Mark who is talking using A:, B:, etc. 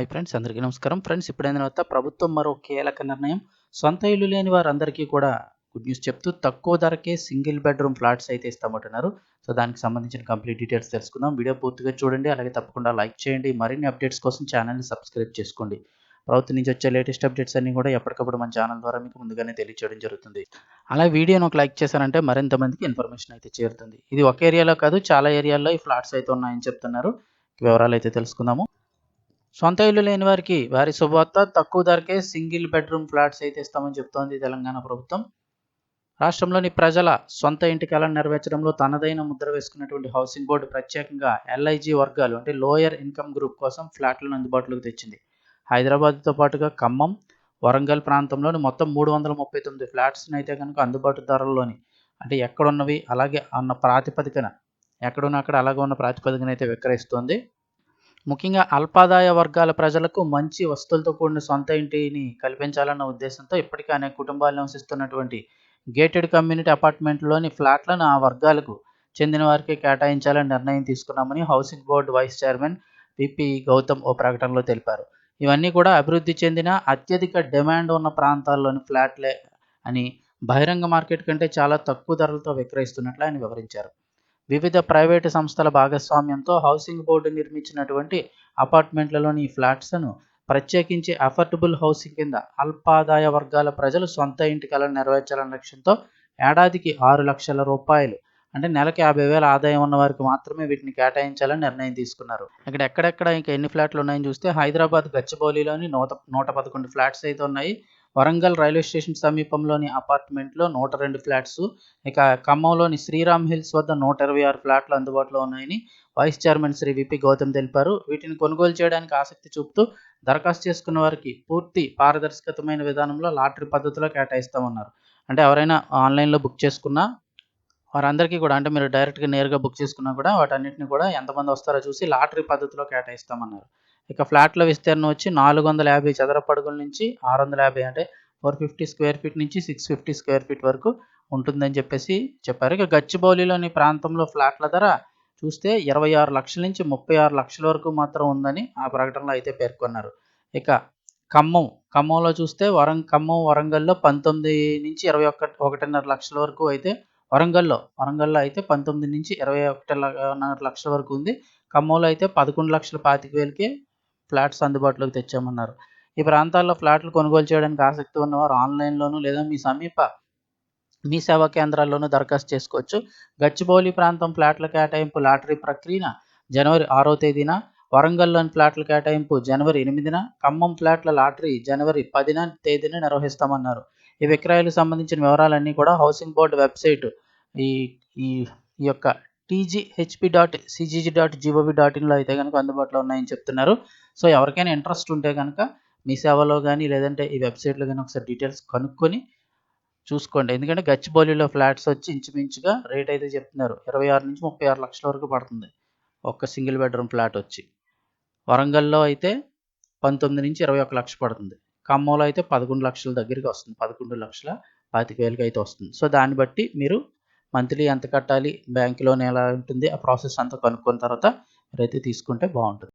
A: Hi friends అందరికీ నమస్కారం. Friends ఇప్పుడైన తర్వాత ప్రభుత్వం మరో కీలక నిర్ణయం. సొంత ఇల్లు లేని వారందరికీ కూడా గుడ్ న్యూస్ చెప్తూ తక్కువ ధరకే సింగిల్ బెడ్రూమ్ ఫ్లాట్స్ అయితే ఇస్తామంటున్నారు. సో దానికి సంబంధించిన కంప్లీట్ డీటెయిల్స్ తెలుసుకుందాం. వీడియో పూర్తిగా చూడండి. అలాగే తప్పకుండా లైక్ చేయండి. మరిన్ని అప్డేట్స్ కోసం ఛానల్ని సబ్స్క్రైబ్ చేసుకోండి. ప్రభుత్వం నుంచి వచ్చే లేటెస్ట్ అప్డేట్స్ అన్ని కూడా ఎప్పటికప్పుడు మన ఛానల్ ద్వారా మీకు ముందుగానే తెలియచేయడం జరుగుతుంది. అలా వీడియోని ఒక లైక్ చేశారంటే మరింత మందికి ఇన్ఫర్మేషన్ అయితే చేరుతుంది. ఇది ఒక ఏరియాలో కాదు చాలా ఏరియాల్లో ఈ ఫ్లాట్స్ అయితే ఉన్నాయని చెప్తున్నారు. వివరాలు అయితే తెలుసుకుందాము. సొంత ఇల్లు లేని వారికి వారి శుభవార్త తక్కువ ధరకే సింగిల్ బెడ్రూమ్ ఫ్లాట్స్ అయితే ఇస్తామని చెప్తోంది తెలంగాణ ప్రభుత్వం. రాష్ట్రంలోని ప్రజల సొంత ఇంటి కళను నెరవేర్చడంలో తనదైన ముద్ర వేసుకున్నటువంటి హౌసింగ్ బోర్డు ప్రత్యేకంగా ఎల్ఐజీ వర్గాలు అంటే లోయర్ ఇన్కమ్ గ్రూప్ కోసం ఫ్లాట్లను అందుబాటులోకి తెచ్చింది. హైదరాబాద్తో పాటుగా ఖమ్మం వరంగల్ ప్రాంతంలోని మొత్తం మూడు వందల ముప్పై తొమ్మిది ఫ్లాట్స్ని అయితే కనుక అందుబాటు ధరల్లోని అంటే ఎక్కడున్నవి అలాగే అన్న ప్రాతిపదికన ఎక్కడున్న అక్కడ అలాగే ఉన్న ప్రాతిపదికన అయితే విక్రయిస్తోంది. ముఖ్యంగా అల్పాదాయ వర్గాల ప్రజలకు మంచి వస్తువులతో కూడిన సొంత ఇంటిని కల్పించాలన్న ఉద్దేశంతో ఇప్పటికే అనేక కుటుంబాలు నివసిస్తున్నటువంటి గేటెడ్ కమ్యూనిటీ అపార్ట్మెంట్లోని ఫ్లాట్లను ఆ వర్గాలకు చెందిన వారికి కేటాయించాలని నిర్ణయం తీసుకున్నామని housing board vice chairman P P Gautam ఓ ప్రకటనలో తెలిపారు. ఇవన్నీ కూడా అభివృద్ధి చెందిన అత్యధిక డిమాండ్ ఉన్న ప్రాంతాల్లోని ఫ్లాట్లే అని బహిరంగ మార్కెట్ కంటే చాలా తక్కువ ధరలతో విక్రయిస్తున్నట్లు ఆయన వివరించారు. వివిధ ప్రైవేటు సంస్థల భాగస్వామ్యంతో హౌసింగ్ బోర్డు నిర్మించినటువంటి అపార్ట్మెంట్లలోని ఈ ఫ్లాట్స్ను ప్రత్యేకించి అఫోర్డబుల్ హౌసింగ్ కింద అల్పాదాయ వర్గాల ప్రజలు సొంత ఇంటి కలను నెరవేర్చాలనే లక్ష్యంతో ఏడాదికి ఆరు లక్షల రూపాయలు అంటే నెలకి యాభై వేల ఆదాయం ఉన్న వారికి మాత్రమే వీటిని కేటాయించాలని నిర్ణయం తీసుకున్నారు. ఇక్కడ ఎక్కడెక్కడ ఇంకా ఎన్ని ఫ్లాట్లు ఉన్నాయని చూస్తే హైదరాబాద్ గచ్చిబౌలిలోని నూట నూట పదకొండు ఫ్లాట్స్ అయితే ఉన్నాయి. వరంగల్ రైల్వే స్టేషన్ సమీపంలోని అపార్ట్మెంట్లో నూట రెండు ఫ్లాట్స్ ఇక ఖమ్మంలోని శ్రీరామ్ హిల్స్ వద్ద నూట ఇరవై ఆరు ఫ్లాట్లు అందుబాటులో ఉన్నాయని vice chairman Shri V P Gautam తెలిపారు. వీటిని కొనుగోలు చేయడానికి ఆసక్తి చూపుతూ దరఖాస్తు చేసుకున్న వారికి పూర్తి పారదర్శకతమైన విధానంలో లాటరీ పద్ధతిలో కేటాయిస్తామన్నారు. అంటే ఎవరైనా ఆన్లైన్లో బుక్ చేసుకున్నా వారందరికీ కూడా అంటే మీరు డైరెక్ట్గా నేరుగా బుక్ చేసుకున్నా కూడా వాటన్నిటిని కూడా ఎంతమంది వస్తారో చూసి లాటరీ పద్ధతిలో కేటాయిస్తామన్నారు. ఇక ఫ్లాట్ల విస్తీర్ణం వచ్చి నాలుగు వందల యాభై చదరపు అడుగుల నుంచి ఆరు వందల యాభై అంటే ఫోర్ ఫిఫ్టీ స్క్వేర్ ఫీట్ నుంచి సిక్స్ ఫిఫ్టీ స్క్వేర్ ఫీట్ వరకు ఉంటుందని చెప్పేసి చెప్పారు. ఇక గచ్చిబౌలిలోని ప్రాంతంలో ఫ్లాట్ల ధర చూస్తే ఇరవై ఆరు లక్షల నుంచి ముప్పై ఆరు లక్షల వరకు మాత్రం ఉందని ఆ ప్రకటనలో అయితే పేర్కొన్నారు. ఇక ఖమ్మం ఖమ్మంలో చూస్తే వరం ఖమ్మం వరంగల్లో పంతొమ్మిది నుంచి ఇరవై ఒక్క ఒకటిన్నర లక్షల వరకు అయితే వరంగల్లో వరంగల్లో అయితే పంతొమ్మిది నుంచి ఇరవై ఒకటిన్నర లక్షల వరకు ఉంది. ఖమ్మంలో అయితే పదకొండు లక్షల పాతిక వేలకి ఫ్లాట్స్ అందుబాటులోకి తెచ్చామన్నారు. ఈ ప్రాంతాల్లో ఫ్లాట్లు కొనుగోలు చేయడానికి ఆసక్తి ఉన్నవారు ఆన్లైన్లోనూ లేదా మీ సమీప మీ సేవా కేంద్రాల్లోనూ దరఖాస్తు చేసుకోవచ్చు. గచ్చిబౌలి ప్రాంతం ఫ్లాట్ల కేటాయింపు లాటరీ ప్రక్రియన జనవరి ఆరో తేదీన వరంగల్లోని ఫ్లాట్ల కేటాయింపు జనవరి ఎనిమిదిన ఖమ్మం ఫ్లాట్ల లాటరీ జనవరి పదిన తేదీన నిర్వహిస్తామన్నారు. ఈ విక్రయాలకు సంబంధించిన వివరాలన్నీ కూడా హౌసింగ్ బోర్డు వెబ్సైట్ ఈ ఈ యొక్క TGHP dot CGG dot GOV dot ఇన్లో అయితే కనుక అందుబాటులో ఉన్నాయని చెప్తున్నారు. సో ఎవరికైనా ఇంట్రెస్ట్ ఉంటే కనుక మీ సేవలో కానీ లేదంటే ఈ వెబ్సైట్లో కానీ ఒకసారి డీటెయిల్స్ కనుక్కొని చూసుకోండి. ఎందుకంటే గచ్చిబౌలిలో ఫ్లాట్స్ వచ్చి ఇంచుమించుగా రేట్ అయితే చెప్తున్నారు. ఇరవై ఆరు నుంచి ముప్పై ఆరు లక్షల వరకు పడుతుంది ఒక్క సింగిల్ బెడ్రూమ్ ఫ్లాట్ వచ్చి. వరంగల్లో అయితే పంతొమ్మిది నుంచి ఇరవై ఒక లక్ష పడుతుంది. ఖమ్మంలో అయితే పదకొండు లక్షల దగ్గరికి వస్తుంది. పదకొండు లక్షల పాతిక వేలకి అయితే వస్తుంది. సో దాన్ని బట్టి మీరు మంత్లీ ఎంత కట్టాలి? బ్యాంక్ లోన్ ఎలా ఉంటుంది? ఆ ప్రాసెస్ అంతా కనుక్కున్న తర్వాత మీరైతే తీసుకుంటే బాగుంటుంది.